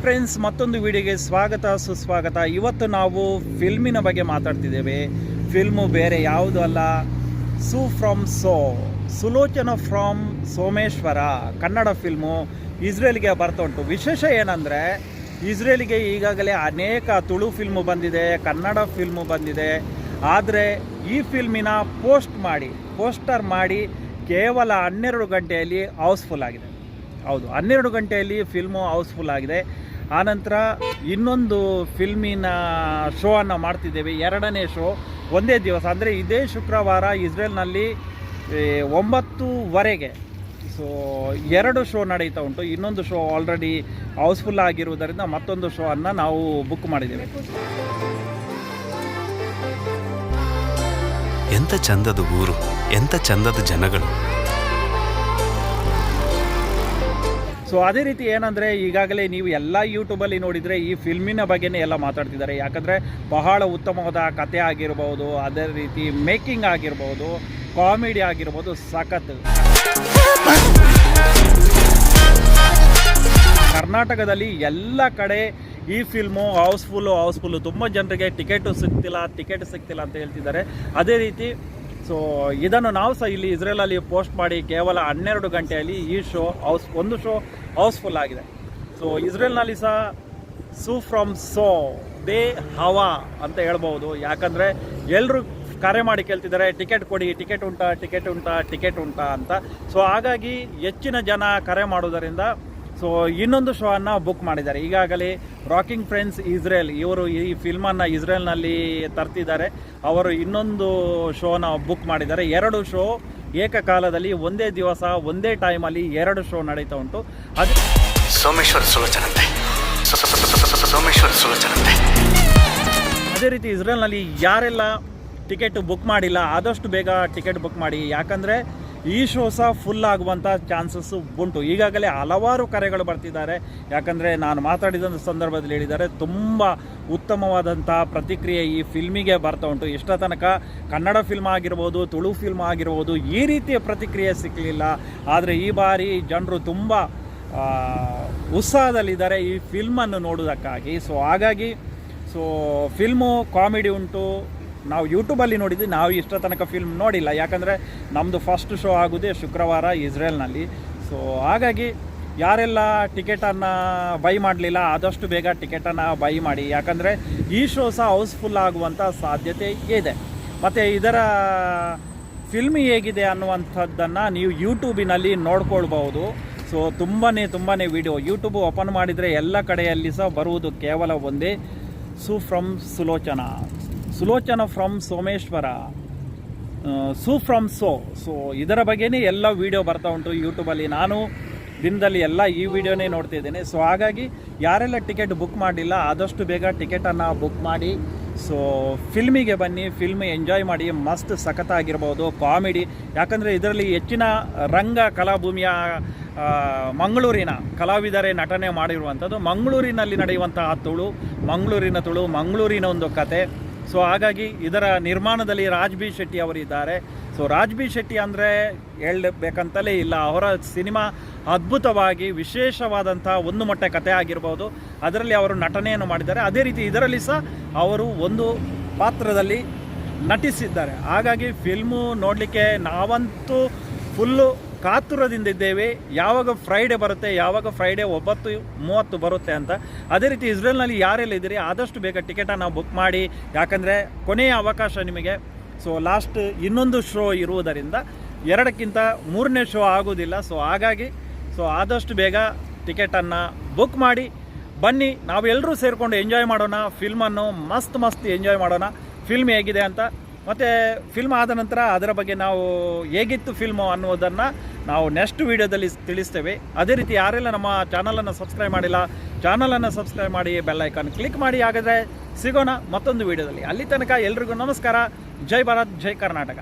Friends, ಮತ್ತೊಂದು ವಿಡಿಯೋಗೆ ಸ್ವಾಗತ, ಸುಸ್ವಾಗತ. ಇವತ್ತು ನಾವು ಫಿಲ್ಮಿನ ಬಗ್ಗೆ ಮಾತಾಡ್ತಿದ್ದೇವೆ. ಫಿಲ್ಮು ಬೇರೆ ಯಾವುದು ಅಲ್ಲ. Su from So. Sulochana from Someshwara. Kannada film ಇಸ್ರೇಲ್ಗೆ ಬರ್ತಾ ಉಂಟು. ವಿಶೇಷ ಏನಂದರೆ, ಇಸ್ರೇಲ್ಗೆ ಈಗಾಗಲೇ ಅನೇಕ ತುಳು ಫಿಲ್ಮು ಬಂದಿದೆ, ಕನ್ನಡ ಫಿಲ್ಮು ಬಂದಿದೆ. ಆದರೆ ಈ ಫಿಲ್ಮಿನ ಪೋಸ್ಟ್ ಮಾಡಿ, ಪೋಸ್ಟರ್ ಮಾಡಿ ಕೇವಲ ಹನ್ನೆರಡು ಗಂಟೆಯಲ್ಲಿ ಹೌಸ್ಫುಲ್ ಆಗಿದೆ. ಹೌದು, ಹನ್ನೆರಡು ಗಂಟೆಯಲ್ಲಿ ಫಿಲ್ಮು ಹೌಸ್ಫುಲ್ ಆಗಿದೆ. ಆನಂತರ ಇನ್ನೊಂದು ಫಿಲ್ಮಿನ ಶೋ ಅನ್ನು ಮಾಡ್ತಿದ್ದೇವೆ, ಎರಡನೇ ಶೋ. ಒಂದೇ ದಿವಸ, ಅಂದರೆ ಇದೇ ಶುಕ್ರವಾರ ಇಸ್ರೇಲ್ನಲ್ಲಿ ಒಂಬತ್ತುವರೆಗೆ ಸೊ ಎರಡು ಶೋ ನಡೀತಾ ಉಂಟು. ಇನ್ನೊಂದು ಶೋ ಆಲ್ರೆಡಿ ಹೌಸ್ಫುಲ್ ಆಗಿರುವುದರಿಂದ ಮತ್ತೊಂದು ಶೋ ಅನ್ನು ನಾವು ಬುಕ್ ಮಾಡಿದ್ದೇವೆ. ಎಂಥ ಚಂದದ ಊರು ಎಂಥ ಚಂದದ ಜನಗಳು. ಸೊ ಅದೇ ರೀತಿ ಏನಂದರೆ, ಈಗಾಗಲೇ ನೀವು ಎಲ್ಲ ಯೂಟ್ಯೂಬಲ್ಲಿ ನೋಡಿದರೆ ಈ ಫಿಲ್ಮಿನ ಬಗ್ಗೆನೇ ಎಲ್ಲ ಮಾತಾಡ್ತಿದ್ದಾರೆ. ಯಾಕಂದರೆ, ಬಹಳ ಉತ್ತಮವಾದ ಕತೆ ಆಗಿರ್ಬೋದು, ಅದೇ ರೀತಿ ಮೇಕಿಂಗ್ ಆಗಿರ್ಬೋದು ಕಾಮಿಡಿ ಆಗಿರ್ಬೋದು ಸಖತ್. ಕರ್ನಾಟಕದಲ್ಲಿ ಎಲ್ಲ ಕಡೆ ಈ ಫಿಲ್ಮು ಹೌಸ್ಫುಲ್ಲು ಹೌಸ್ಫುಲ್ಲು ತುಂಬ ಜನರಿಗೆ ಟಿಕೆಟು ಸಿಗ್ತಿಲ್ಲ ಟಿಕೆಟ್ ಸಿಗ್ತಿಲ್ಲ ಅಂತ ಹೇಳ್ತಿದ್ದಾರೆ. ಅದೇ ರೀತಿ ಸೊ ಇದನ್ನು ನಾವು ಸಹ ಇಲ್ಲಿ ಇಸ್ರೇಲಲ್ಲಿ ಪೋಸ್ಟ್ ಮಾಡಿ ಕೇವಲ ಹನ್ನೆರಡು ಗಂಟೆಯಲ್ಲಿ ಈ ಶೋ ಹೌಸ್ ಒಂದು ಶೋ ಹೌಸ್ಫುಲ್ ಆಗಿದೆ. ಸೊ ಇಸ್ರೇಲ್ನಲ್ಲಿ ಸಹ ಸೂ ಫ್ರಮ್ ಸೋ ದೇ ಹವಾ ಅಂತ ಹೇಳ್ಬೋದು ಯಾಕಂದರೆ ಎಲ್ಲರೂ ಕರೆ ಮಾಡಿ ಕೇಳ್ತಿದ್ದಾರೆ, ಟಿಕೆಟ್ ಕೊಡಿ, ಟಿಕೆಟ್ ಉಂಟಾ ಟಿಕೆಟ್ ಉಂಟಾ ಟಿಕೆಟ್ ಉಂಟಾ ಅಂತ. ಸೊ ಹಾಗಾಗಿ ಹೆಚ್ಚಿನ ಜನ ಕರೆ ಮಾಡೋದರಿಂದ ಸೊ ಇನ್ನೊಂದು ಶೋ ಅನ್ನು ಬುಕ್ ಮಾಡಿದ್ದಾರೆ. ಈಗಾಗಲೇ ರಾಕಿಂಗ್ ಫ್ರೆಂಡ್ಸ್ ಇಸ್ರೇಲ್ ಇವರು ಈ ಫಿಲ್ಮನ್ನು ಇಸ್ರೇಲ್ನಲ್ಲಿ ತರ್ತಿದ್ದಾರೆ. ಅವರು ಇನ್ನೊಂದು ಶೋನ ಬುಕ್ ಮಾಡಿದ್ದಾರೆ. ಎರಡು ಶೋ ಏಕಕಾಲದಲ್ಲಿ ಒಂದೇ ದಿವಸ ಒಂದೇ ಟೈಮಲ್ಲಿ ಎರಡು ಶೋ ನಡೀತಾ ಉಂಟು. ಅದು ಸೋಮೇಶ್ವರ ಸುಲೋಚನಂತೆ. ಸೋಮೇಶ್ವರ ಸುಲೋಚನಂತೆ. ಅದೇ ರೀತಿ ಇಸ್ರೇಲ್ನಲ್ಲಿ ಯಾರೆಲ್ಲ ಟಿಕೆಟ್ ಬುಕ್ ಮಾಡಿಲ್ಲ ಆದಷ್ಟು ಬೇಗ ಟಿಕೆಟ್ ಬುಕ್ ಮಾಡಿ. ಯಾಕಂದರೆ ಈ ಶೋ ಸಹ ಫುಲ್ ಆಗುವಂಥ ಚಾನ್ಸಸ್ ಉಂಟು. ಈಗಾಗಲೇ ಹಲವಾರು ಕರೆಗಳು ಬರ್ತಿದ್ದಾರೆ. ಯಾಕಂದರೆ ನಾನು ಮಾತಾಡಿದಂಥ ಸಂದರ್ಭದಲ್ಲಿ ಹೇಳಿದ್ದಾರೆ, ತುಂಬ ಉತ್ತಮವಾದಂಥ ಪ್ರತಿಕ್ರಿಯೆ ಈ ಫಿಲ್ಮಿಗೆ ಬರ್ತಾ ಉಂಟು. ಇಷ್ಟ ತನಕ ಕನ್ನಡ ಫಿಲ್ಮ್ ಆಗಿರ್ಬೋದು, ತುಳು ಫಿಲ್ಮ್ ಆಗಿರ್ಬೋದು, ಈ ರೀತಿಯ ಪ್ರತಿಕ್ರಿಯೆ ಸಿಕ್ಕಲಿಲ್ಲ ಆದರೆ ಈ ಬಾರಿ ಜನರು ತುಂಬ ಉತ್ಸಾಹದಲ್ಲಿದ್ದಾರೆ ಈ ಫಿಲ್ಮನ್ನು ನೋಡೋದಕ್ಕಾಗಿ ಸೊ ಹಾಗಾಗಿ ಸೊ ಫಿಲ್ಮು ಕಾಮಿಡಿ ಉಂಟು. ನಾವು ಯೂಟ್ಯೂಬಲ್ಲಿ ನೋಡಿದ್ವಿ ನಾವು ಇಷ್ಟ ತನಕ ಫಿಲ್ಮ್ ನೋಡಿಲ್ಲ. ಯಾಕಂದರೆ ನಮ್ಮದು ಫಸ್ಟ್ ಶೋ ಆಗೋದೇ ಶುಕ್ರವಾರ ಇಸ್ರೇಲ್ನಲ್ಲಿ. ಸೊ ಹಾಗಾಗಿ ಯಾರೆಲ್ಲ ಟಿಕೆಟನ್ನು ಬೈ ಮಾಡಲಿಲ್ಲ, ಆದಷ್ಟು ಬೇಗ ಟಿಕೆಟನ್ನು ಬೈ ಮಾಡಿ. ಯಾಕಂದರೆ ಈ ಶೋ ಸಹ ಹೌಸ್ಫುಲ್ ಆಗುವಂಥ ಸಾಧ್ಯತೆ ಇದೆ. ಮತ್ತು ಇದರ ಫಿಲ್ಮ್ ಹೇಗಿದೆ ಅನ್ನುವಂಥದ್ದನ್ನು ನೀವು ಯೂಟ್ಯೂಬಿನಲ್ಲಿ ನೋಡ್ಕೊಳ್ಬಹುದು. ಸೊ ತುಂಬಾ ತುಂಬಾ ವಿಡಿಯೋ ಯೂಟ್ಯೂಬ್ ಓಪನ್ ಮಾಡಿದರೆ ಎಲ್ಲ ಕಡೆಯಲ್ಲಿ ಸಹ ಬರುವುದು ಕೇವಲ ಒಂದೇ. Su from Sulochana Sulochana from Someshwara. Su from So. So ಇದರ ಬಗ್ಗೆನೇ ಎಲ್ಲ ವಿಡಿಯೋ ಬರ್ತಾ ಉಂಟು ಯೂಟ್ಯೂಬಲ್ಲಿ ನಾನು ದಿನದಲ್ಲಿ ಎಲ್ಲ ಈ ವಿಡಿಯೋನೇ ನೋಡ್ತಿದ್ದೇನೆ ಸೊ ಹಾಗಾಗಿ ಯಾರೆಲ್ಲ ಟಿಕೆಟ್ ಬುಕ್ ಮಾಡಿಲ್ಲ, ಆದಷ್ಟು ಬೇಗ ಟಿಕೆಟನ್ನು ಬುಕ್ ಮಾಡಿ. ಸೊ ಫಿಲ್ಮಿಗೆ ಬನ್ನಿ ಫಿಲ್ಮ್ ಎಂಜಾಯ್ ಮಾಡಿ. ಮಸ್ತ್ ಸಖತ್ತಾಗಿರ್ಬೋದು ಕಾಮಿಡಿ ಯಾಕಂದರೆ ಇದರಲ್ಲಿ ಹೆಚ್ಚಿನ ರಂಗ ಕಲಾಭೂಮಿಯ ಮಂಗಳೂರಿನ ಕಲಾವಿದರೇ ನಟನೆ ಮಾಡಿರುವಂಥದ್ದು. ಮಂಗಳೂರಿನಲ್ಲಿ ನಡೆಯುವಂತಹ ತುಳು, ಮಂಗಳೂರಿನ ತುಳು, ಮಂಗಳೂರಿನ ಒಂದು ಕತೆ. ಸೊ ಹಾಗಾಗಿ ಇದರ ನಿರ್ಮಾಣದಲ್ಲಿ ರಾಜ್ ಬಿ ಶೆಟ್ಟಿ ಅವರಿದ್ದಾರೆ. ಸೊ ರಾಜ್ ಬಿ ಶೆಟ್ಟಿ ಅಂದರೆ ಹೇಳಬೇಕಂತಲೇ ಇಲ್ಲ. ಅವರ ಸಿನಿಮಾ ಅದ್ಭುತವಾಗಿ ವಿಶೇಷವಾದಂಥ ಒಂದು ಮೊಟ್ಟೆ ಕತೆ ಆಗಿರ್ಬೋದು. ಅದರಲ್ಲಿ ಅವರು ನಟನೆಯನ್ನು ಮಾಡಿದ್ದಾರೆ. ಅದೇ ರೀತಿ ಇದರಲ್ಲಿ ಸಹ ಅವರು ಒಂದು ಪಾತ್ರದಲ್ಲಿ ನಟಿಸಿದ್ದಾರೆ. ಹಾಗಾಗಿ ಫಿಲ್ಮು ನೋಡಲಿಕ್ಕೆ ನಾವಂತೂ ಫುಲ್ಲು ಕಾತುರದಿಂದ ಇದ್ದೇವೆ. ಯಾವಾಗ ಫ್ರೈಡೆ ಬರುತ್ತೆ, ಯಾವಾಗ ಫ್ರೈಡೆ ಒಂಬತ್ತು ಮೂವತ್ತು ಬರುತ್ತೆ ಅಂತ. ಅದೇ ರೀತಿ ಇಸ್ರೇಲ್ನಲ್ಲಿ ಯಾರೆಲ್ಲ ಇದ್ದೀರಿ, ಆದಷ್ಟು ಬೇಗ ಟಿಕೆಟನ್ನು ಬುಕ್ ಮಾಡಿ. ಯಾಕಂದರೆ ಕೊನೆಯ ಅವಕಾಶ ನಿಮಗೆ. ಸೊ ಲಾಸ್ಟ್ ಇನ್ನೊಂದು ಶೋ ಇರುವುದರಿಂದ ಎರಡಕ್ಕಿಂತ ಮೂರನೇ ಶೋ ಆಗೋದಿಲ್ಲ ಸೊ ಹಾಗಾಗಿ ಸೊ ಆದಷ್ಟು ಬೇಗ ಟಿಕೆಟನ್ನು ಬುಕ್ ಮಾಡಿ. ಬನ್ನಿ, ನಾವೆಲ್ಲರೂ ಸೇರಿಕೊಂಡು ಎಂಜಾಯ್ ಮಾಡೋಣ. ಫಿಲ್ಮನ್ನು ಮಸ್ತ್ ಮಸ್ತ್ ಎಂಜಾಯ್ ಮಾಡೋಣ. ಫಿಲ್ಮ್ ಹೇಗಿದೆ ಅಂತ ಮತ್ತು ಫಿಲ್ಮ್ ಆದ ನಂತರ ಅದರ ಬಗ್ಗೆ ನಾವು ಹೇಗಿತ್ತು ಫಿಲ್ಮು ಅನ್ನೋದನ್ನು ನಾವು ನೆಕ್ಸ್ಟ್ ವೀಡಿಯೋದಲ್ಲಿ ತಿಳಿಸ್ತೇವೆ. ಅದೇ ರೀತಿ ಯಾರೆಲ್ಲ ನಮ್ಮ ಚಾನಲನ್ನು ಸಬ್ಸ್ಕ್ರೈಬ್ ಮಾಡಿಲ್ಲ ಚಾನಲನ್ನು ಸಬ್ಸ್ಕ್ರೈಬ್ ಮಾಡಿ ಬೆಲ್ ಐಕಾನ್ ಕ್ಲಿಕ್ ಮಾಡಿ ಹಾಗಾದರೆ ಸಿಗೋಣ ಮತ್ತೊಂದು ವೀಡಿಯೋದಲ್ಲಿ ಅಲ್ಲಿ ತನಕ ಎಲ್ರಿಗೂ ನಮಸ್ಕಾರ. ಜೈ ಭಾರತ್, ಜೈ ಕರ್ನಾಟಕ.